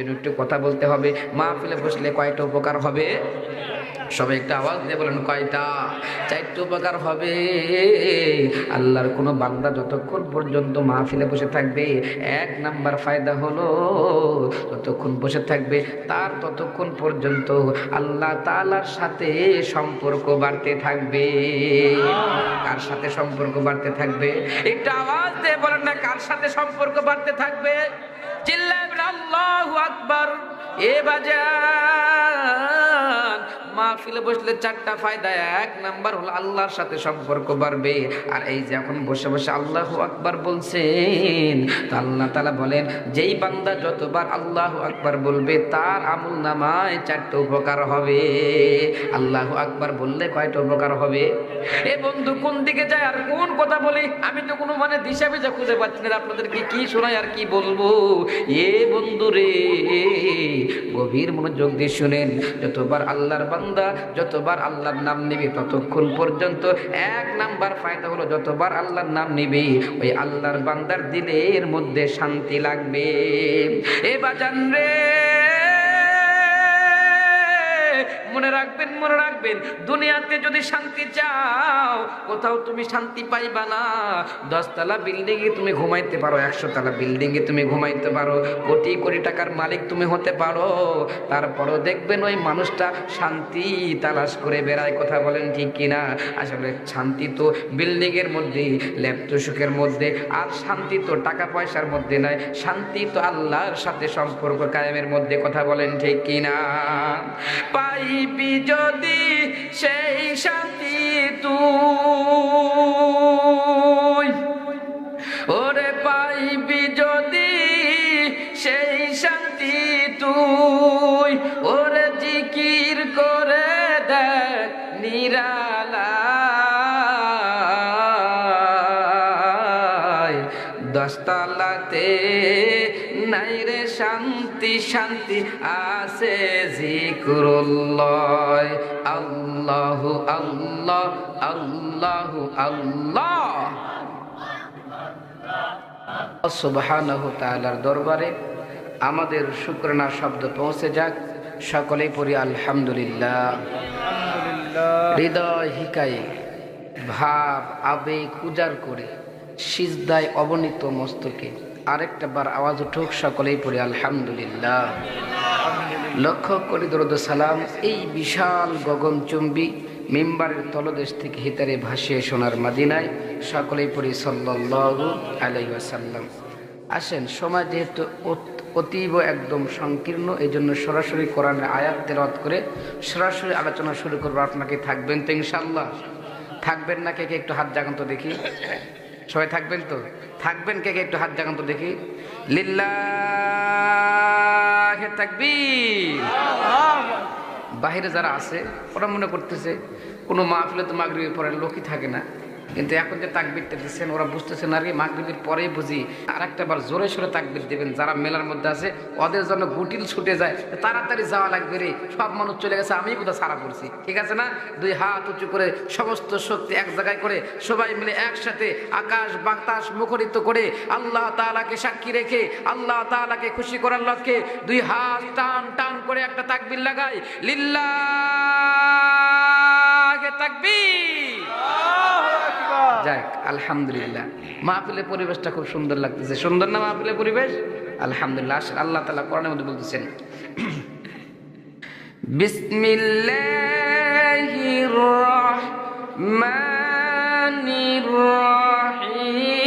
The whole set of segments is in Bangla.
জন্য একটু কথা বলতে হবে। মাহফিলে বসলে কয়টা উপকার হবে? সবাই একটা আওয়াজ দিয়ে বলেন, কয়টা? চারটে উপকার হবে। আল্লাহর কোনো বান্দা যতক্ষণ পর্যন্ত মাহফিলে বসে থাকবে, এক নাম্বার ফায়দা হলো যতক্ষণ বসে থাকবে, তার ততক্ষণ পর্যন্ত আল্লাহ তালার সাথে সম্পর্ক বাড়তে থাকবে। কার সাথে সম্পর্ক বাড়তে থাকবে? একটা আওয়াজ দিয়ে বলেন না, কার সাথে সম্পর্ক বাড়তে থাকবে? চিল্লাবেন আল্লাহু আকবার। এ বাজান মাহফিলে বসলে চারটা ফায়দা, এক নাম্বার হলো আল্লাহর সাথে সম্পর্ক বাড়বে। আর এই যে এখন বসে বসে আল্লাহ আকবার বলছেন আল্লাহ তাআলা বলেন, যেই বান্দা যতবার আল্লাহ আকবার বলবে, তার আমল নামায় চারটা উপকার হবে। আল্লাহ আকবার বললে কয়টা উপকার হবে? এ বন্ধু, কোন দিকে যায় আর কোন কথা বলি? আমি তো কোনো মানে দিশা বেজা খুঁজে পাচ্ছি না আপনাদেরকে কি শোনাই আর কি বলব? এ বন্ধু রে, গভীর মনোযোগ দিয়ে শুনেন, যতবার আল্লাহর বান্দা যতবার আল্লাহর নাম নিবি ততক্ষণ পর্যন্ত এক নাম্বার ফায়দা হলো যতবার আল্লাহর নাম নিবি, ওই আল্লাহর বান্দার দিলের মধ্যে শান্তি লাগবে। এ বাজান রে! মনে রাখবেন মনে রাখবেন, দুনিয়াতে যদি শান্তি চাও, কোথাও তুমি শান্তি পাইবা না। দশতলা বিল্ডিং এ তুমি ঘুমাইতে পারো একশো তলা বিল্ডিং এ তুমি ঘুমাইতে পারো, কোটি কোটি টাকার মালিক তুমি হতে পারো। তারপরও দেখবেন ওই মানুষটা শান্তি তালাশ করে বেড়ায়, কথা বলেন ঠিক কিনা? আসলে শান্তি তো বিল্ডিং এর মধ্যে ল্যাপটপ সুখের মধ্যে, আর শান্তি তো টাকা পয়সার মধ্যে নয় শান্তি তো আল্লাহর সাথে সম্পর্ক কায়েমের মধ্যে, কথা বলেন ঠিক কিনা? পাইবি যদি সেই শান্তি তুই শান্তি আছে জিক্রুল্লাহ। আল্লাহ আল্লাহ আল্লাহ আল্লাহ। সুবহানাহু তাআলার দরবারে আমাদের শুকরানা শব্দ পৌঁছে যাক। সকলেই পড়ি আলহামদুলিল্লাহ। হৃদয় হিকায়ে ভাব আবেগ উজাড় করে সিজদায় অবনীত মস্তকে আরেকটা বার আওয়াজ উঠুক, সকলেই পড়ি, আলহামদুলিল্লাহ। লক্ষ্য করি দরদ সালাম, এই বিশাল গগনচুম্বী মেম্বারের তলদেশ থেকে হিতারে ভাসিয়ে সোনার মাদিনায়, সকলেই পড়ি, সাল্লাল্লাহু আলাইহি ওয়াসাল্লাম। আসেন, সময় যেহেতু অত- অতীব একদম সংকীর্ণ এই জন্য সরাসরি কোরআনের আয়াত তেলাওয়াত করে সরাসরি আলোচনা শুরু করব। আপনাকে থাকবেন তো ইনশাল্লাহ থাকবেন না কে কে? একটু হাত জাগান তো দেখি। সবাই থাকবেন তো? থাকবেন কে কে? একটু হাত জাগান তো দেখি। লিল্লাহে তাকবীর। বাহিরে যারা আছে, ওরা মনে করতেছে, কোনো মাহফিলে তো মাগরি পরে লোকই থাকে না। কিন্তু এখন যে তাকবিরটা দিচ্ছেন, ওরা বুঝতেছেন আর কি মাগরিবের পরেই বুঝি। আর একটা বার জোরে সোরে তাকবির দেবেন, যারা মেলার মধ্যে আছে, ওদের জন্য গুটিল ছুটে যায় তাড়াতাড়ি যাওয়া লাগবে রে, সব মানুষ চলে গেছে আমি কোথাও সারা করছি ঠিক আছে না? দুই হাত উঁচু করে সমস্ত শক্তি এক জায়গায় করে সবাই মিলে একসাথে আকাশ বাতাস মুখরিত করে আল্লাহ তাআলাকে সাক্ষী রেখে, আল্লাহ তাআলাকে খুশি করার লক্ষ্যে দুই হাত টান টান করে একটা তাকবির লাগাই, লিল্লাহ তাকবীর। যাক, আলহামদুলিল্লাহ। মাহফিলের পরিবেশটা খুব সুন্দর লাগতেছে। সুন্দর না মাহফিলের পরিবেশ? আলহামদুলিল্লাহ আল্লাহ তালা কোরআনের মধ্যে বলতেছেন, বিসমিল্লাহির রহমানির রহিম।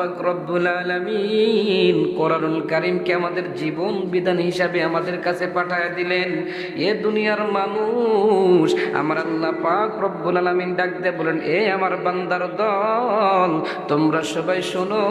পাক রব্বুল আলামিন কোরআনুল কারীমকে আমাদের জীবন বিধান হিসাবে আমাদের কাছে পাঠায় দিলেন। এ দুনিয়ার মানুষ, আমার আল্লাহ পাক রব্বুল আলামিন ডাক দিয়ে বলেন, এ আমার বান্দার দল, তোমরা সবাই শোনো,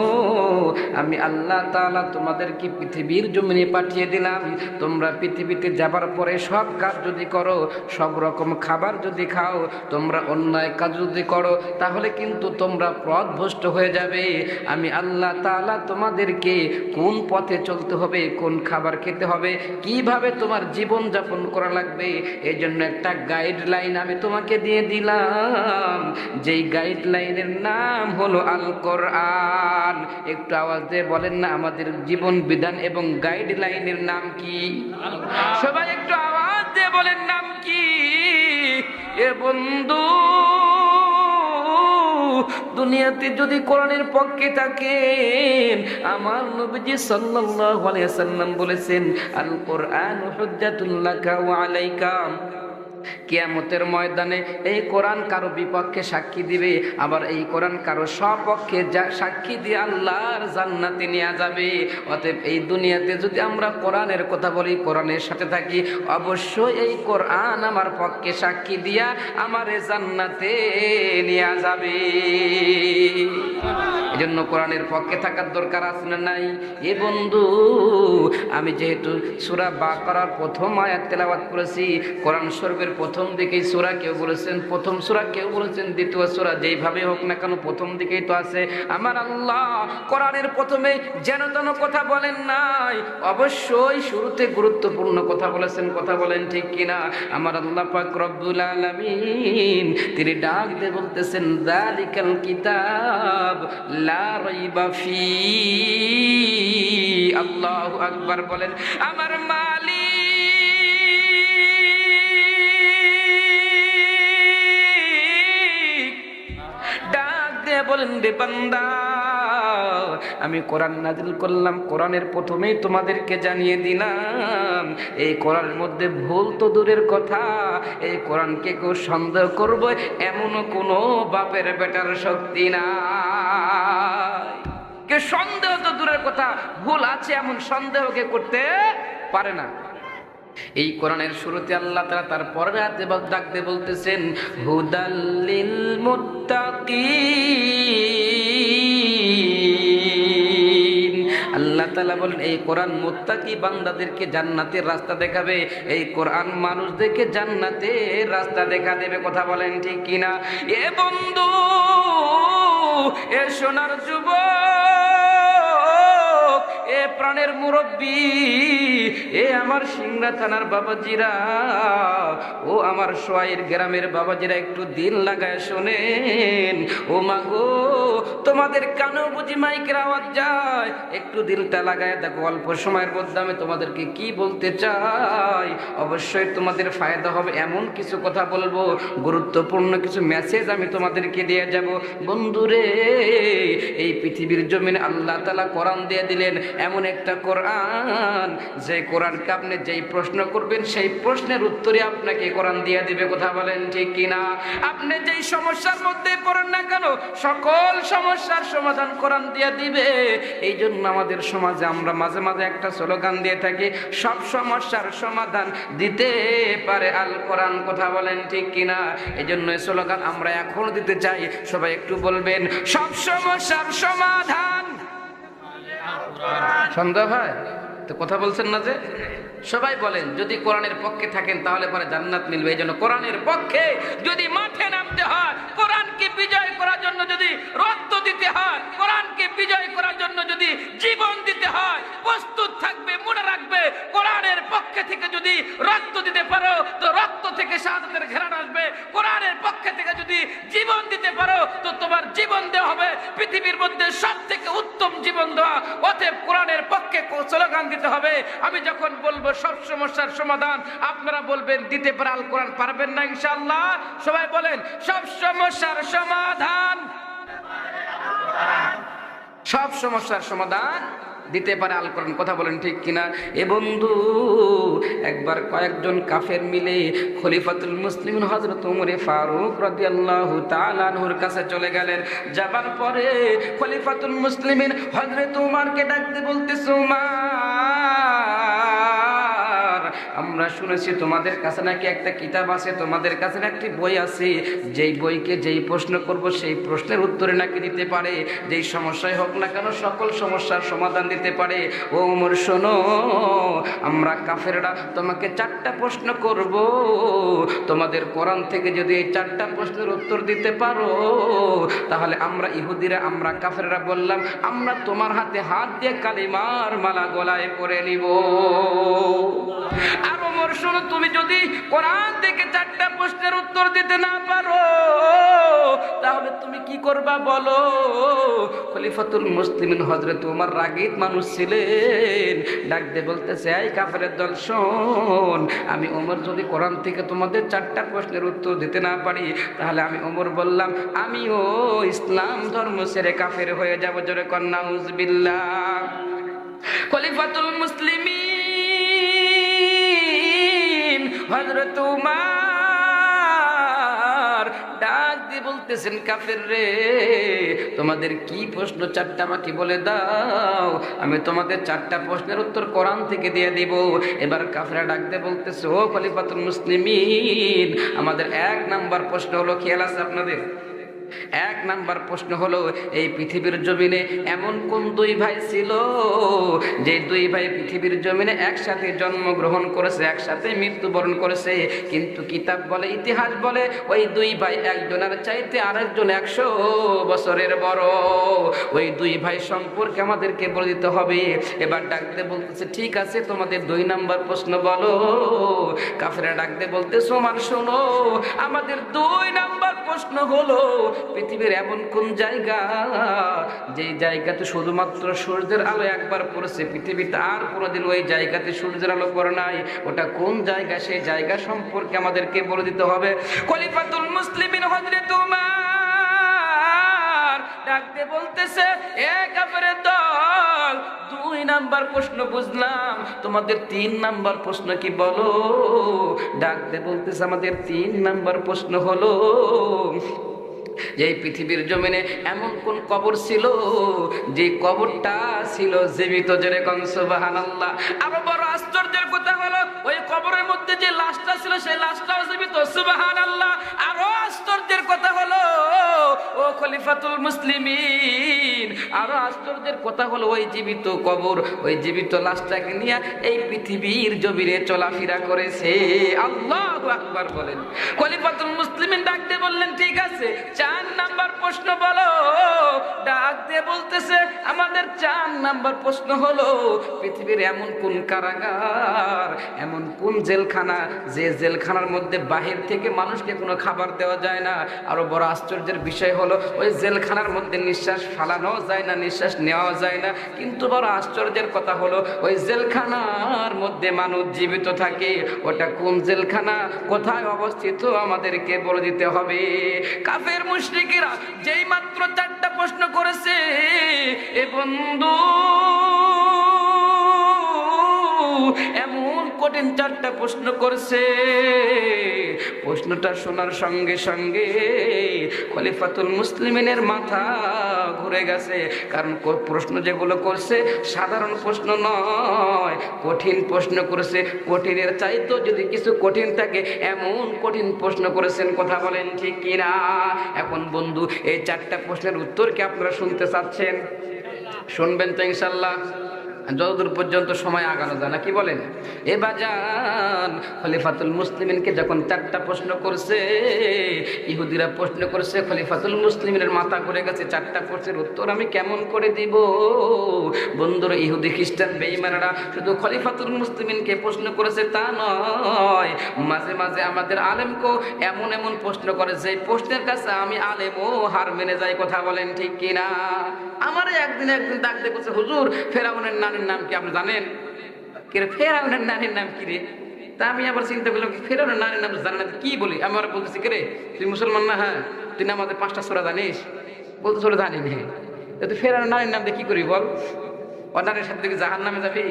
আমি আল্লাহ তাআলা তোমাদেরকে পৃথিবীর জমিনে পাঠিয়ে দিলাম। তোমরা পৃথিবীতে যাবার পরে সব কাজ যদি করো, সব রকম খাবার যদি খাও, তোমরা অন্যায় কাজ যদি করো, তাহলে কিন্তু তোমরা পথভ্রষ্ট হয়ে যাবে। আমি আল্লাহ তাআলা তোমাদেরকে কোন পথে চলতে হবে, কোন খাবার খেতে হবে, কীভাবে তোমার জীবন যাপন করা লাগবে এই জন্য একটা গাইডলাইন আমি তোমাকে দিয়ে দিলাম। যেই গাইডলাইনের নাম হলো আল কোরআন একটু আওয়াজ দিয়ে বলেন না, আমাদের জীবন বিধান এবং গাইডলাইনের নাম কি? সবাই একটু আওয়াজ দিয়ে বলেন নাম কি? এ বন্ধু দুনিয়াতে যদি কোরআনের পক্ষে থাকেন, আমার নবীজি সাল্লাল্লাহু আলাইহি সাল্লাম বলেছেন আল কোরআন হুজ্জাতুল লাকা ওয়া আলাইকা। কিয়ামতের ময়দানে এই কোরআন কারও বিপক্ষে সাক্ষী দিবে, আবার এই কোরআন কারও সপক্ষে সাক্ষী দিয়ে আল্লাহর জান্নাতে নিয়ে যাবে। অতএব এই দুনিয়াতে যদি আমরা কোরআনের কথা বলি, কোরআনের সাথে থাকি, অবশ্যই এই কোরআন আমার পক্ষে সাক্ষী দিয়া আমার জান্নাতে নিয়ে যাবে। এই জন্য কোরআনের পক্ষে থাকার দরকার আছে না নাই? এ বন্ধু, আমি যেহেতু সুরা বা করার প্রথম আয়াত তেলাওয়াত করেছি, কোরআন শরীফের প্রথম দিকেই সুরা কেউ বলেছেন, প্রথম সুরা কেউ বলেছেন, দ্বিতীয় সুরা যেইভাবে হোক না কেন প্রথম দিকেই তো আছে। আমার আল্লাহ কোরআনের প্রথমে যেন তেন কথা বলেন নাই, অবশ্যই শুরুতে গুরুত্বপূর্ণ কথা বলেছেন, কথা বলেন ঠিক কিনা? আমার আল্লাহ পাক রব্বুল আলামিন, তিনি ডাক দিয়ে বলতেছেন যালিকাল কিতাব লা রাইবা আকবার বলেন, আমার মালিক আমি কোরআন নাজিল করলাম, কোরআনের প্রথমেই তোমাদেরকে জানিয়ে দিলাম, এই কোরআনের মধ্যে ভুল তো দূরের কথা, এই কোরআনকে কেউ সন্দেহ করব, এমনও কোনো বাপের বেটার শক্তি না কে সন্দেহ তো দূরের কথা, ভুল আছে এমন সন্দেহকে করতে পারে না। এই কোরআনের শুরুতে আল্লাহ তারা তার পরের হাতে ডাকতে বলতেছেন হুদাল্লিল মুত্তাকিন আল্লাহ তাআলা বলেন, এই কোরআন মুত্তাকি বান্দাদেরকে জান্নাতের রাস্তা দেখাবে। এই কোরআন মানুষদেরকে জান্নাতের রাস্তা দেখা দেবে। কথা বলেন ঠিক কিনা? এ বন্ধু, এ সোনার যুবক এ প্রাণের মুরব্বী, এ আমার সিংড়া থানার বাবাজিরা, ও আমার সোয়াইয়ের গ্রামের বাবাজিরা, একটু দিন লাগায় শোনেন। ও মাগো তোমাদের কানেও বুঝি মাইকের আওয়াজ যায়। একটু দিলটা লাগায় দেখো, অল্প সময়ের মধ্যে আমি তোমাদেরকে কি বলতে চাই? অবশ্যই তোমাদের ফায়দা হবে, এমন কিছু কথা বলব, গুরুত্বপূর্ণ কিছু মেসেজ আমি তোমাদেরকে দিয়ে যাব। বন্ধুরে, এই পৃথিবীর জমিন আল্লাহ তালা কোরআন দিয়ে দিলেন। এমন একটা কোরআন, যে কোরআনকে আপনি যেই প্রশ্ন করবেন, সেই প্রশ্নের উত্তরে আপনাকে কোরআন দিয়ে দিবে, কথা বলেন ঠিক কিনা? আপনি যেই সমস্যার মধ্যে পড়েন না কেন, সকল সমস্যার সমাধান কোরআন দিয়ে দিবে। এই জন্য আমাদের সমাজে আমরা মাঝে মাঝে একটা স্লোগান দিয়ে থাকি, সব সমস্যার সমাধান দিতে পারে আল কোরআন, কথা বলেন ঠিক কিনা? এই জন্য এই স্লোগান আমরা এখন দিতে চাই। সবাই একটু বলবেন, সব সমস্যার সমাধান সন্দেহ হয়? তো কথা বলছেন না যে? সবাই বলেন, যদি কোরআনের পক্ষে থাকেন, তাহলে পরে জান্নাত মিলবে। এই জন্য কোরআনের পক্ষে যদি মাঠে নামতে হয়, কোরআনকে বিজয় করার জন্য যদি রক্ত দিতে হয়, কোরআনকে বিজয় করার জন্য যদি জীবন দিতে হয়, প্রস্তুত থাকবে, মনে রাখবে, কোরআনের পক্ষে থেকে যদি রক্ত দিতে পারো, তো রক্ত থেকে শাহাদাতের ঘেরান আসবে। কোরআনের পক্ষে থেকে যদি জীবন দিতে পারো, তো তোমার জীবন দেওয়া হবে পৃথিবীর মধ্যে সব থেকে উত্তম জীবন দেওয়া, অতএব কোরআনের পক্ষে স্লোগান দিতে হবে। আমি যখন বলব, সব সমস্যার সমাধান আপনারা বলবেন, দিতে পারে আল কোরআন পারবেন না ইনশাল্লাহ সবাই বলেন, সব সমস্যার সমাধান। সব সমস্যার সমাধান দিতে পারে আল কোরআন। কথা বলেন ঠিক কিনা? এ বন্ধু, একবার কয়েকজন কাফের মিলে খলিফাতুল মুসলিম হজরত উমরে ফারুক রাদিয়াল্লাহু তালানহুর কাছে চলে গেলেন। যাবার পরে খলিফাতুল মুসলিমিন হজরত উমারকে ডাকতে বলতেছে উমার আমরা শুনেছি, তোমাদের কাছে নাকি একটা কিতাব আছে, তোমাদের কাছে একটি বই আছে। যেই বইকে যেই প্রশ্ন করব, সেই প্রশ্নের উত্তরে নাকি দিতে পারে। যেই সমস্যায় হোক না কেন, সকল সমস্যার সমাধান দিতে পারে। ও ওমর, শোনো, আমরা কাফেররা তোমাকে চারটা প্রশ্ন করব। তোমাদের কোরআন থেকে যদি এই চারটা প্রশ্নের উত্তর দিতে পারো, তাহলে আমরা ইহুদিরা, আমরা কাফেররা বললাম, আমরা তোমার হাতে হাত দিয়ে কালিমার মালা গলায় পরে নিব। আর ওমর শোনো, তুমি যদি কোরআন থেকে চারটা প্রশ্নের উত্তর দিতে না পারো, তাহলে তুমি কি করবা বলো? খলিফাতুল মুসলিমিন হজরত উমার রাগিত মানুষ ছিলেন। ডাক দিয়ে বলতেছে, এই কাফেরের দল, শোন, আমি ওমর যদি কোরআন থেকে তোমাদের চারটা প্রশ্নের উত্তর দিতে না পারি, তাহলে আমি ওমর বললাম, আমিও ইসলাম ধর্ম ছেড়ে কাফের হয়ে যাব। জোরে কন্যা উজবিল্লাহ খলিফাতুল মুসলিমিন হযরত উমার ডাক দিয়ে বলতেছেন, কাফের রে, তোমাদের কি প্রশ্ন? চারটা আমাকে বলে দাও। আমি তোমাদের চারটা প্রশ্নের উত্তর কোরআন থেকে দিয়ে দিব। এবার কাফেরা ডাকতে বলতেছে, ও খলিফাতুল মুসলিমিন, আমাদের এক নাম্বার প্রশ্ন হলো, খেয়াল আছে আপনাদের? এক নাম্বার প্রশ্ন হলো, এই পৃথিবীর জমিনে এমন কোন দুই ভাই ছিল? যে দুই ভাই পৃথিবীর জমিনে একসাথে জন্মগ্রহণ করেছে, একসাথে মৃত্যুবরণ করেছে, কিন্তু কিতাব বলে, ইতিহাস বলে, ওই দুই ভাই একজনের চাইতে আরেকজন একশো বছরের বড়। ওই দুই ভাই সম্পর্কে আমাদেরকে বলে দিতে হবে। এবার ডাকতে বলতেছে, ঠিক আছে, তোমাদের দুই নাম্বার প্রশ্ন বলো। কাফেরা ডাকতে বলতে সোমার শোনো, আমাদের দুই নাম্বার প্রশ্ন হলো পৃথিবীর এমন কোন জায়গা যে জায়গাতে শুধুমাত্র সূর্যের আলো একবার পড়েছে, পৃথিবীতে আর কোনোদিন ওই জায়গাতে সূর্যের আলো পড়ে নাই? ওটা কোন জায়গা? সেই জায়গা সম্পর্কে আমাদেরকে বলে দিতে হবে। খলিফাতুল মুসলিমিন হযরত উমার ডাকতে বলতেছে, এ কাফেরের দল, দুই নাম্বার প্রশ্ন বুঝলাম। তোমাদের তিন নাম্বার প্রশ্ন কি বলো? ডাকতে বলতেছে, আমাদের তিন নাম্বার প্রশ্ন হলো যে এই পৃথিবীর জমিনে এমন কোন কবর ছিল? যে কবরটা ছিল জীবিত জেরে কনসবাহান আল্লাহ আরও বড় আশ্চর্যের কথা হলো, ওই কবরের মধ্যে যে লাশটা ছিল, সেই লাশটাও জীবিত সুবাহান আল্লাহ আরও আশ্চর্যের কথা হলো, ও খলিফাতুল মুসলিমিন। আরও আশ্চর্যের কথা হলো, ওই জীবিত কবর, ওই জীবিত লাশটাকে নিয়ে এই পৃথিবীর চলাফেরা করেছে। আল্লাহ আকবার বলেন। খলিফাতুল মুসলিমিন ডাকতে বললেন, ঠিক আছে চার নাম্বার প্রশ্ন বলো। ডাক দিয়ে বলতেছে, আমাদের চার নাম্বার প্রশ্ন হলো, পৃথিবীর এমন কোন কারাগার, এমন কোন জেলখানা, যে জেলখানার মধ্যে বাহির থেকে মানুষকে কোনো খাবার দেওয়া যায় না? আরও বড় আশ্চর্যের বিষয় হলো, ওই জেলখানার মধ্যে নিঃশ্বাস ফালানো যায় না, নিঃশ্বাস নেওয়া যায় না। কিন্তু বড় আশ্চর্যের কথা হলো, ওই জেলখানার মধ্যে মানুষ জীবিত থাকে। ওটা কোন জেলখানা? কোথায় অবস্থিত? আমাদেরকে বলে দিতে হবে। কাফের মুশরিকেরা যেই মাত্র চারটা প্রশ্ন করেছে এ বন্ধু এমন কঠিন চারটা প্রশ্ন করছে। প্রশ্নটা শোনার সঙ্গে সঙ্গে খলিফাতুল মুসলিমিনের মাথা ঘুরে গেছে। কারণ প্রশ্ন যেগুলো করছে সাধারণ প্রশ্ন নয়, কঠিন প্রশ্ন করেছে। কঠিনের চাইতো যদি কিছু কঠিন থাকে, এমন কঠিন প্রশ্ন করেছেন, কথা বলেন ঠিক কিনা? এখন বন্ধু, এই চারটা প্রশ্নের উত্তর কি আপনারা শুনতে চাচ্ছেন? শুনবেন তো ইনশাল্লাহ। যতদূর পর্যন্ত সময় আগানো যায় না, কি বলেন? এ বাজান, খলিফাতুল মুসলিমিনকে যখন চারটা প্রশ্ন করছে, ইহুদিরা প্রশ্ন করছে, খলিফাতুল মুসলিমের মাথা ঘুরে গেছে, চারটা প্রশ্নের উত্তর আমি কেমন করে দিব? বন্ধুরা, ইহুদি খ্রিস্টান বেইমানেরা শুধু খলিফাতুল মুসলিমিনকে প্রশ্ন করেছে তা নয়, মাঝে মাঝে আমাদের আলেমকেও এমন এমন প্রশ্ন করে যে প্রশ্নের কাছে আমি আলেমও হার মেনে যাই, কথা বলেন ঠিক কিনা? আমার একদিন একদিন ডাক দেখছে হুজুর, ফেরাউনের নানির নাম কি আপনি জানেন? কে রে, ফেরাউনের নানির নাম কি রে? তা আমি আবার চিন্তা করলাম ফেরাউনের নানির নাম তো জানে না কি বলি? আমি আবার বলতেছি কে তুই মুসলমান না হ্যাঁ? তুই না আমাদের পাঁচটা সোরা জানিস? বলতে সোরা জানি নি। তুই ফেরাউনের নানির নাম দিয়ে কি করি বল? অন্যানের সাথে কি জাহান নামে যাবি?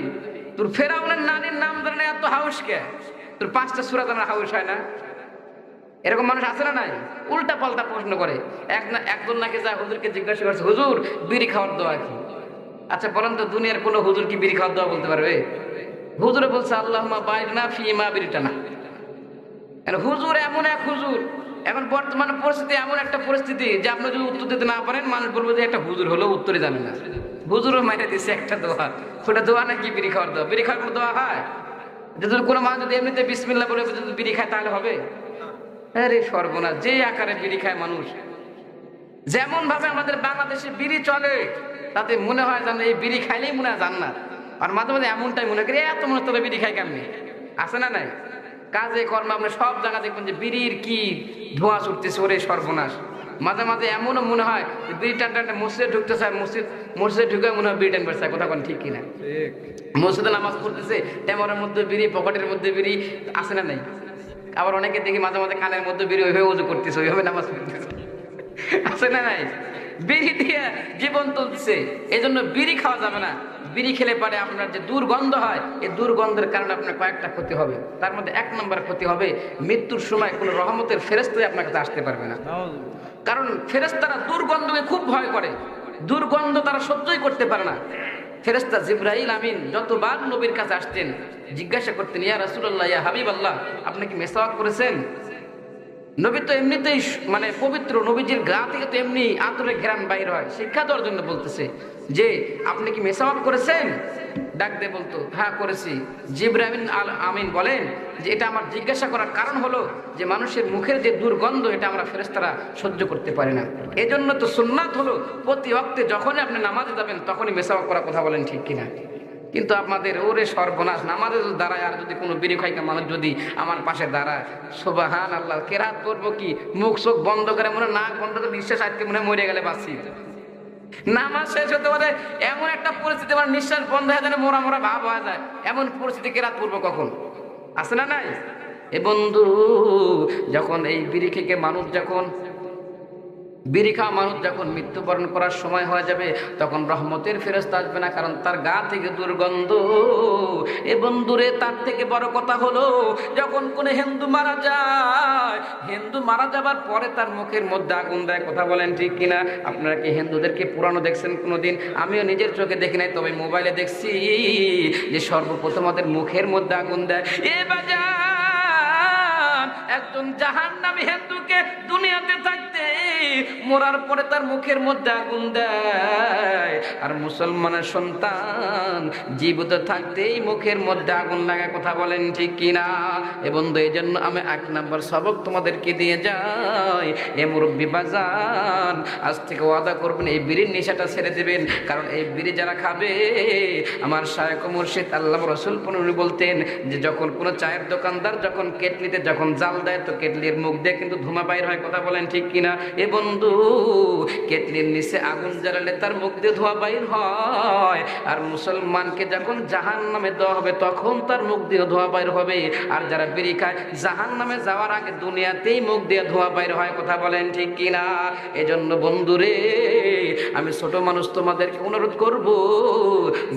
তোর ফেরাউনের নানির নাম ধরে না এত হাউস কে? তোর পাঁচটা সুরা জানার হাউস হয় না? এরকম মানুষ আছে না নাই? উল্টা পাল্টা প্রশ্ন করে। এক না একজন নাকি যায় হুজুরকে জিজ্ঞাসা করছে হুজুর বিড়ি খাওয়ার দোয়া কি? আচ্ছা বলেন তো দুনিয়ার কোনো হুজুর কি বিড়ি খাওয়ার দোয়া বলতে পারবে? হুজুরে বলছে আল্লাহ বাইর না ফি মা বিড়িটা না। হুজুর এমন এক হুজুর, এখন বর্তমানে পরিস্থিতি এমন একটা পরিস্থিতি যে আপনি যদি উত্তর দিতে না পারেন, মানুষ বলবে যে একটা হুজুর হলো উত্তরে জানে না। হুজুরও মাইনে দিচ্ছে একটা দোয়া। ওটা দোয়া নাকি বিড়ি খাওয়ার দোয়া? বিড়ি খাওয়ার দোয়া হয়? যদি কোনো মানুষ যদি এমনিতে বিসমিল্লা বলে যদি বিড়ি খায় তাহলে হবে? আরে সর্বনাশ যে আকারে বিড়ি খায় মানুষ। যেমন ভাবে আমাদের বাংলাদেশে বিড়ি চলে তাতে মনে হয় যেন এই বিড়ি খাইলেই মনে হয় জান্নাত। আর মাঝে মাঝে এমনটাই মনে করি এত মনে তোরা বিড়ি খাই কেমনি? আছে না নাই? কাজে কর্মে আপনি সব জায়গা দেখবেন যে বিড়ির কি ধোঁয়া ছুটতেছে ওরে সর্বনাশ। মাঝে মাঝে এমনও মনে হয় যে বিড়ি টান টানটা মসজিদে ঢুকতে চায় মসজিদ মসজিদে ঢুকে মনে হয় বিড়ি টান বেড়ছে কথা কোন ঠিক কিনা? মসজিদে নামাজ পড়তেছে টেমরের মধ্যে বিড়ি পকেটের মধ্যে বিড়ি আছে না নাই? আবার অনেকে দেখি মাঝে মাঝে কানের মধ্যে বিড়ি ওইভাবে উজু করতেছে ওইভাবে নামাজ পড়তেছে। আছে না নাই? বিড়ি দিয়ে জীবন তুলছে। এই জন্য বিড়ি খাওয়া যাবে না। বিড়ি খেলে পারে আপনার যে দুর্গন্ধ হয় এই দুর্গন্ধের কারণে আপনার কয়েকটা ক্ষতি হবে। তার মধ্যে এক নম্বর ক্ষতি হবে, মৃত্যুর সময় কোনো রহমতের ফেরেস্তায় আপনার কাছে আসতে পারবে না। কারণ ফেরেস্তারা দুর্গন্ধকে খুব ভয় করে। দুর্গন্ধ তারা সহ্যই করতে পারে না। ফেরেস্তা জিব্রাহিল আমিন যতবার নবীর কাছে আসতেন, জিজ্ঞাসা করতেন, ইয়া রাসূলুল্লাহ, ইয়া হাবিব আল্লাহ আপনি কি মেসাওয়াক করেছেন? নবী তো এমনিতেই মানে পবিত্র, নবীজির গা থেকে তো এমনি আতরে ঘেরান বাইর হয়। শিক্ষা দেওয়ার জন্য বলতেছে যে, আপনি কি মেসাওয়াক করেছেন? ডাক দিয়ে বলতো হ্যাঁ করেছি। জিব্রাহিম আল আমিন বলেন যে, এটা আমার জিজ্ঞাসা করার কারণ হলো যে, মানুষের মুখের যে দুর্গন্ধ, এটা আমরা ফেরেস্তারা সহ্য করতে পারি না। এজন্য তো সুন্নাত হলো, প্রতি অক্তে যখনই আপনি নামাজে যাবেন, তখনই মেসাওয়াক করার কথা বলেন ঠিক কিনা। কিন্তু আপনাদের ওরে সর্বনাশ, নামাজে যদি দাঁড়ায়, আর যদি কোনো বিড়ি খাইকা মানুষ যদি আমার পাশে দাঁড়ায় সোবাহান আল্লাহ কেরাত করব কি? মুখ চোখ বন্ধ করে মনে নাক বন্ধ করে নিঃশ্বাস আজকে মনে মরে গেলে বাঁচি। নামাজ শেষ হতে পারে এমন একটা পরিস্থিতি আমার নিঃশ্বাস বন্ধ হয়ে যায় মোরা মোরা ভাব হয়ে যায়। এমন পরিস্থিতি কেরাত করব কখন? আছে না নাই? এ বন্ধু, যখন এই বিড়ি মানুষ যখন খাওয়া মানুষ যখন মৃত্যুবরণ করার সময় হয়ে যাবে, তখন রহমতের ফেরস্ত আসবে না, কারণ তার গা থেকে দুর্গন্ধ। এবং দূরে তার থেকে বড় কথা হলো, যখন কোনো হিন্দু মারা যায়, হিন্দু মারা যাবার পরে তার মুখের মধ্যে আগুন দেয়, কথা বলেন ঠিক কিনা? আপনারা কি হিন্দুদেরকে পুরানো দেখছেন কোনোদিন? আমিও নিজের চোখে দেখি নাই, তবে মোবাইলে দেখছি যে সর্বপ্রথম ওদের মুখের মধ্যে আগুন দেয়। এ বাজার! একজন জাহান নামী হিন্দুকে দুনিয়াতে থাকতে মরার পরে তার মুখের মধ্যে আগুন দেয়। আর মুসলমানের সন্তান জীবিত থাকতেই মুখের মধ্যে আগুন লাগা, কথা বলেন ঠিক কিনা? এ বন্ধু এই জন্য আমি এক নম্বর সবক তোমাদেরকে দিয়ে যাই। এ মুরব্বী বাজান, আজ থেকে ওয়াদা করবেন, এই বিড়ির নেশাটা ছেড়ে দেবেন। কারণ এই বিড়ি যারা খাবে, আমার শায়ক মুর্শিদ আল্লাহ রসুল পনুরি বলতেন যে, যখন কোনো চায়ের দোকানদার যখন কেটলিতে যখন জাল দেয় তো কেটলির মুখ দিয়ে, কিন্তু ধুমা বাইর হয়, কথা বলেন ঠিক কিনা? এ বন্ধু, কেটলির নিচে আগুন জ্বালালে তার মুখ দিয়ে ধোঁয়া বাইর হয়। আর মুসলমানকে যখন জাহান নামে দেওয়া হবে, তখন তার মুখ দিয়ে ধোঁয়া বাইর হবে। আর যারা বিড়ি খায় জাহান নামে যাওয়ার আগে দুনিয়াতেই মুখ দিয়ে ধোঁয়া বাইর হয়, কথা বলেন ঠিক কিনা? এজন্য বন্ধুরে, আমি ছোট মানুষ তোমাদেরকে অনুরোধ করব,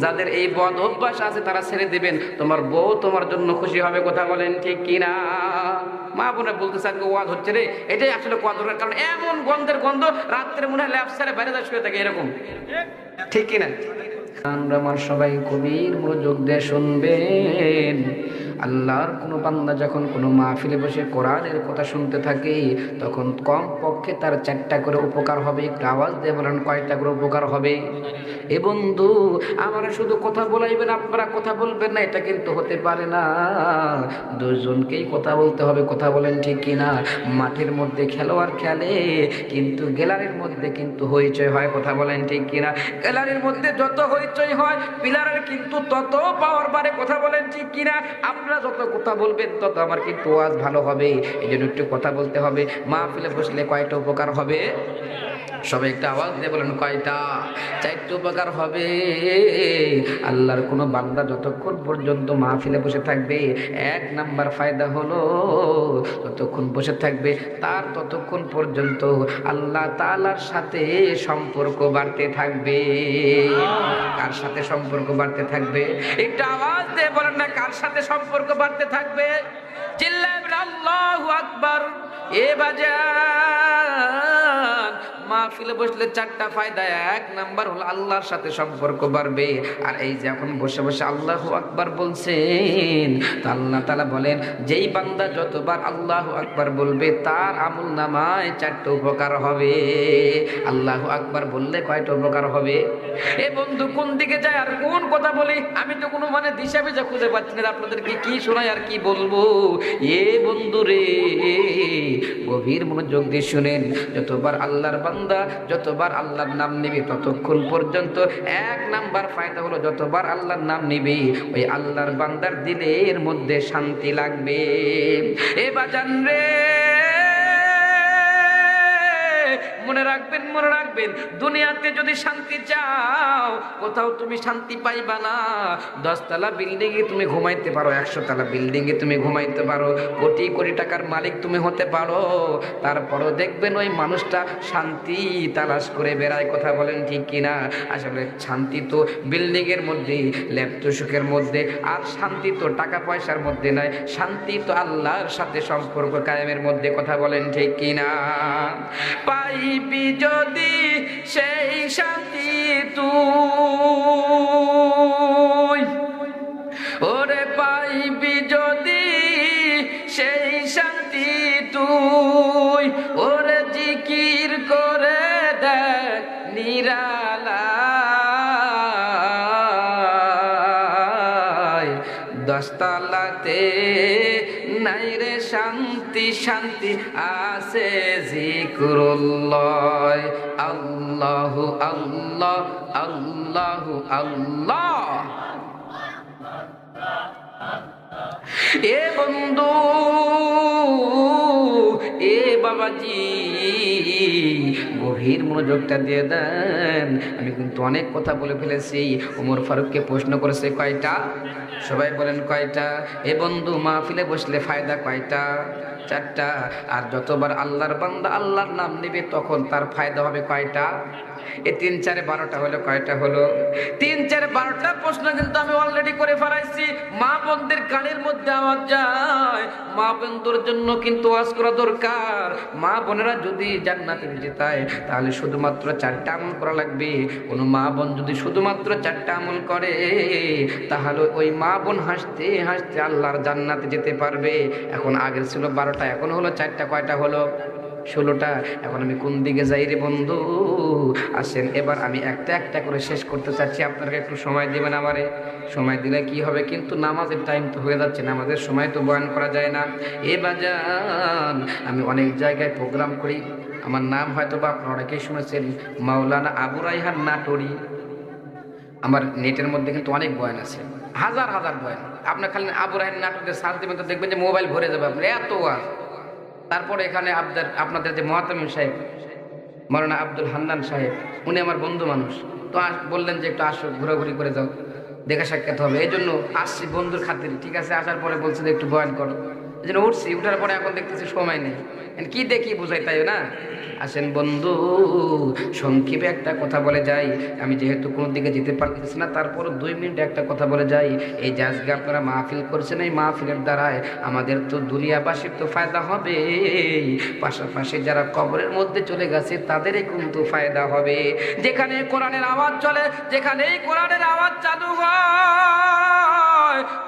যাদের এই বদ অভ্যাস আছে, তারা ছেড়ে দেবেন। তোমার বউ তোমার জন্য খুশি হবে, কথা বলেন ঠিক কিনা? মা বোনে বলতেছে আজকে ওয়াজ হচ্ছে রে। এটাই আসলে কোয়া দরকার কারণ। এমন গন্ধের গন্ধ, রাত্রে মনে হয় ল্যাব সারে বাইরে যায় থাকে, এরকম। ঠিক কিনা? আমরা আমার সবাই কবির মনোযোগ দিয়ে শুনবেন। আল্লাহর কোনো বান্দা যখন কোনো মাহফিলে বসে কোরআনের কথা শুনতে থাকে, তখন কম পক্ষে তার চারটা করে উপকার হবে, একটু আওয়াজ দিয়ে বলেন কয়টা করে উপকার হবে। এ বন্ধু, আমরা শুধু কথা বলাইবেন, আপনারা কথা বলবেন না, এটা কিন্তু হতে পারে না। দুজনকেই কথা বলতে হবে, কথা বলেন ঠিক কিনা? মাঠের মধ্যে খেলোয়াড় খেলে, কিন্তু গ্যালারির মধ্যে কিন্তু হইচই হয়, কথা বলেন ঠিক কিনা? গ্যালারির মধ্যে যত হইচই হয়, পিলারের কিন্তু তত পাওয়ার বারে কথা বলেন ঠিক কিনা? আপনারা যত কথা বলবেন, তত আমার কিন্তু আওয়াজ ভালো হবে। এই জন্য একটু কথা বলতে হবে। মা ফেলে বসলে কয়টা উপকার হবে? সবাই একটা আওয়াজ দিয়ে বলেন, কয়টা? চারটে উপকার হবে। আল্লাহর কোনো বান্দা যতক্ষণ পর্যন্ত মাহফিলে বসে থাকবে, এক নাম্বার ফায়দা হলো যতক্ষণ বসে থাকবে, তার ততক্ষণ পর্যন্ত আল্লাহ তালার সাথে সম্পর্ক বাড়তে থাকবে। কার সাথে সম্পর্ক বাড়তে থাকবে? একটু আওয়াজ দিয়ে বলেন না, কার সাথে সম্পর্ক বাড়তে থাকবে? চিল্লাবেন আল্লাহু আকবার। এ বাজান মাহফিলে বসলে চারটা ফায়দা, এক নাম্বার হলো আল্লাহর সাথে সম্পর্ক বাড়বে। আর এই যে এখন বসে বসে আল্লাহু আকবার বলছেন, তো আল্লাহ তাআলা বলেন, যেই বান্দা যতবার আল্লাহু আকবার বলবে, তার আমল নামায় চারটা উপকার হবে। আল্লাহু আকবার বললে কয়টা উপকার হবে? এ বন্ধু, কোন দিকে যায় আর কোন কথা বলি? আমি তো কোনো মানে দিশা বেজা খুঁজে পাচ্ছি না আপনাদেরকে কি শোনাই আর কি বলব। এ বন্ধু রে, গভীর মনোযোগ দিয়ে শুনেন, যতবার আল্লাহর বান্দা, যতবার আল্লাহর নাম নিবি ততক্ষণ পর্যন্ত এক নাম্বার ফায়দা হলো যতবার আল্লাহর নাম নিবি, ওই আল্লাহর বান্দার দিলের মধ্যে শান্তি লাগবে। এ বাজান রে! মনে রাখবেন মনে রাখবেন, দুনিয়াতে যদি শান্তি চাও, কোথাও তুমি শান্তি পাইবা না। দশতলা বিল্ডিং এ তুমি ঘুমাইতে পারো একশো তলা বিল্ডিং এ তুমি ঘুমাইতে পারো, কোটি কোটি টাকার মালিক তুমি হতে পারো। তারপরও দেখবেন ওই মানুষটা শান্তি তালাশ করে বেড়ায়, কথা বলেন ঠিক কিনা? আসলে শান্তি তো বিল্ডিং এর মধ্যে ল্যাপ্ত সুখের মধ্যে, আর শান্তি তো টাকা পয়সার মধ্যে নয়। শান্তি তো আল্লাহর সাথে সম্পর্ক কায়েমের মধ্যে, কথা বলেন ঠিক কিনা? পাইবি যদি সেই শান্তি তুই শান্তি আছে জিক্রুল্লাহ। আল্লাহ আল্লাহ আল্লাহ আল্লাহ। এ বন্ধু, এ বাবাজি, গভীর মনোযোগটা দিয়ে দেন। আমি কিন্তু অনেক কথা বলে ফেলেছি। ওমর ফারুককে প্রশ্ন করেছে, কয়টা? সবাই বলেন, কয়টা? এ বন্ধু, মাহফিলে বসলে ফায়দা কয়টা? চারটা আর যতবার আল্লাহর বান্দা আল্লাহর নাম নেবে তখন তার ফায়দা হবে কয়টা? এ তিন চারে বারোটা হলো, কয়টা হলো? তিন চারে বারোটা প্রশ্ন কিন্তু আমি অলরেডি করে ফেলাইছি। মা বোনদের কানের মধ্যে আওয়াজ যায়। মা বোনদের জন্য কিন্তু ওয়াজ করা দরকার। মা বোনেরা যদি জান্নাতে যেতে তাহলে শুধুমাত্র চারটা আমল করা লাগবে। কোনো মা বোন যদি শুধুমাত্র চারটা আমল করে, তাহলে ওই মা বোন হাসতে হাসতে আল্লাহর জান্নাতে যেতে পারবে। এখন আগের ছিল বারোটা, এখন হলো চারটা, কয়টা হলো? ষোলোটা, এখন আমি কোন দিকে যাই রে বন্ধু? আসেন, এবার আমি একটা একটা করে শেষ করতে চাচ্ছি। আপনারা একটু সময় দিবেন আমারে? সময় দিলে কি হবে? কিন্তু নামাজের টাইম তো হয়ে যাচ্ছে, নামাজের সময় তো বয়ান করা যায় না। এ বাজান, আমি অনেক জায়গায় প্রোগ্রাম করি। আমার নাম হয়তো বা আপনারা অনেকেই শুনেছেন, মাওলানা আবু রাইহান নাটোরি। আমার নেটের মধ্যে কিন্তু অনেক বয়ান আছে। হাজার হাজার বয়ান। আপনার খালি আবু রাহিন নাটকের সার্চ দেবেন তো দেখবেন যে মোবাইল ভরে যাবে আপনার এত ওয়াজ। তারপরে এখানে আপনাদের আপনাদের যে মহাতামিম সাহেব মরানা আব্দুল হান্নান সাহেব, উনি আমার বন্ধু মানুষ। তো বললেন যে একটু আসো, ঘোরাঘুরি করে যাও, দেখা সাক্ষাৎ হবে। এই জন্য আসছি বন্ধুর খাতির, ঠিক আছে? আসার পরে বলছে একটু বয়ান করো। জন্য উঠছি, উঠার পরে এখন দেখতেছি সময় নেই। কি দেখি বুঝাই তাই না? আসেন বন্ধু, সংক্ষেপে একটা কথা বলে যাই। আমি যেহেতু কোনো দিকে যেতে পারতেছি না তারপর দুই মিনিট একটা কথা বলে যাই। এই যে আজকে আপনারা মাহফিল করছেন, এই মাহফিলের দ্বারায় আমাদের তো দুনিয়াবাসীর তো ফায়দা হবে। পাশাপাশি যারা কবরের মধ্যে চলে গেছে, তাদেরই কিন্তু ফায়দা হবে। যেখানে কোরআনের আওয়াজ চলে, যেখানেই কোরআনের আওয়াজ চালু হয়।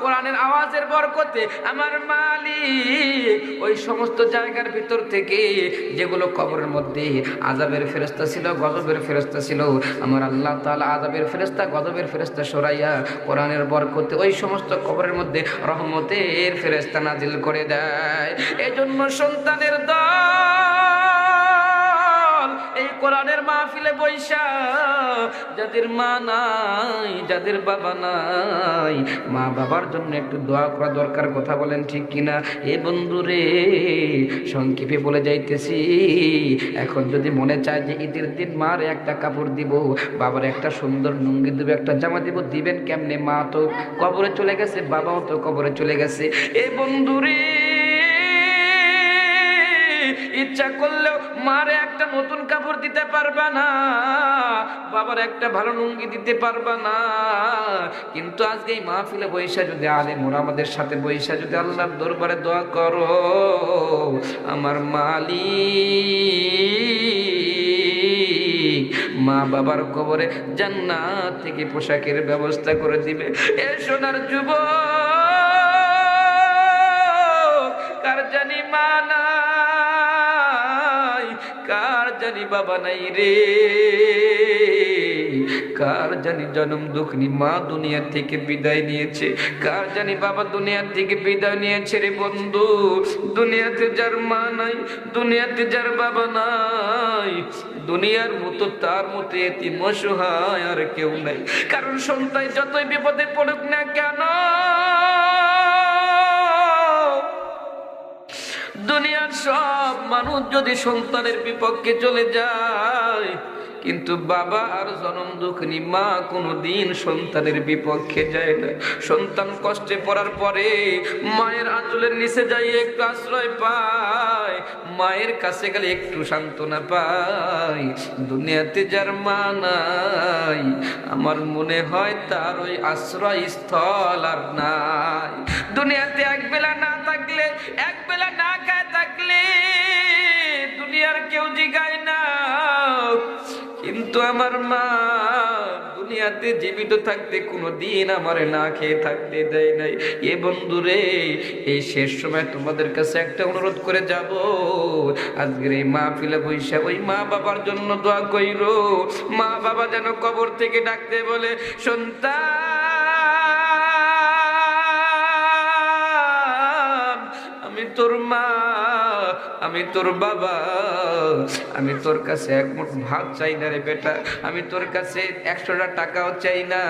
কোরআনের আওয়াজের বরকতে আমার মালিক ওই সমস্ত জায়গার ভিতর থেকে যেগুলো কবরের মধ্যে আজাবের ফেরস্তা ছিল, গজবের ফেরস্তা ছিল, আমার আল্লাহ তাআলা আজাবের ফেরস্তা গজবের ফেরস্তা সরাইয়া কোরআনের বরকতে ওই সমস্ত কবরের মধ্যে রহমতের ফেরস্তা নাজিল করে দেয়। এজন্য সন্তানের দল এই কোরআনের মাহফিলে বৈশা, যাদের মা নাই, যাদের বাবা নাই, মা বাবার জন্য একটু দোয়া করা দরকার, কথা বলেন ঠিক কিনা? এ বন্ধু রে, সংক্ষেপে বলে যাইতেছি, এখন যদি মনে চায় যে ঈদের দিন মার একটা কাপড় দিব, বাবার একটা সুন্দর লুঙ্গি দিব, একটা জামা দিব, দিবেন কেমনে? মা তো কবরে চলে গেছে, বাবাও তো কবরে চলে গেছে। এ বন্ধু রে ইচ্ছা করলেও মারে একটা নতুন কাপড় দিতে পারবা না, বাবার একটা ভালো লুঙ্গি দিতে পারবা না। কিন্তু আজকে এই মাহফিলে বৈশা যদি আলে মোরা আমাদের সাথে বৈশা যদি আল্লাহর দরবারে দোয়া করো, আমার মালিক মা বাবার কবরে জান্নাত থেকে পোশাকের ব্যবস্থা করে দিবে। এ সোনার যুবক, কার জানি মা নাই কার জানি বাবা নাই রে? কার জানি জন্ম দুঃখনি মা দুনিয়া থেকে বিদায় নিয়েছে? কার জানি বাবা দুনিয়া থেকে বিদায় নিয়েছে রে বন্ধু? দুনিয়াতে যার মা নাই, দুনিয়াতে যার বাবা নাই। দুনিয়ার মতো তার মতো এতি অসহায় আর কেউ নাই। কারণ সন্তান যতই বিপদে পড়ুক না কেন দুনিয়ার সব মানুষ যদি সন্তানের বিপক্ষে চলে যায় কিন্তু বাবা আর জনম দুঃখনি, মা কোনো দিন সন্তানের বিপক্ষে যায় না। সন্তান কষ্টে পড়ার পরে মায়ের আঁচলের নিচে যাই একটু আশ্রয় পায়, মায়ের কাছে গেলে একটু সান্ত্বনা পায় দুনিয়াতে যার মা নাই, আমার মনে হয় তার ওই আশ্রয় স্থল আর নাই। দুনিয়াতে এক বেলা না থাকলে, এক বেলা না খায় থাকলে দুনিয়ার কেউ জিগায় কিন্তু আমার মা, দুনিয়াতে জীবিত থাকতে কোনো দিন আমার না খেয়ে থাকতে দেয় নাই। এ বন্ধুরে, এই শেষ সময় তোমাদের কাছে একটা অনুরোধ করে যাব। আজকের এই মা ফিলে বৈশা ওই মা বাবার জন্য দোয়া কইরো। মা বাবা যেন কবর থেকে ডাকতে বলে, সন্তান, আমি তোর মা। আমি তোর বাবা, আমি তোর কাছে এক মুঠ ভাত চাই না রে বেটা, আমি তোর কাছে একশোটা টাকাও চাই না,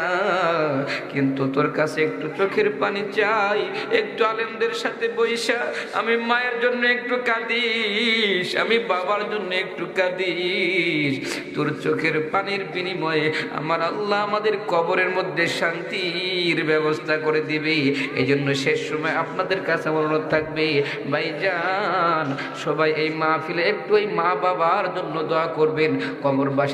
কিন্তু তোর কাছে একটু চোখের পানি চাই, একটু আলেমদের সাথে বৈশা আমি মায়ের জন্য একটু কাঁদিস, আমি বাবার জন্য একটু কাঁদিস, তোর চোখের পানির বিনিময়ে আমার আল্লাহ আমাদের কবরের মধ্যে শান্তির ব্যবস্থা করে দিবে এই জন্য শেষ সময় আপনাদের কাছে অনুরোধ থাকবে, ভাইজান সবাই এই মাহফিলে একটু এই মা বাবার জন্য দোয়া করবেন। কবরবাসী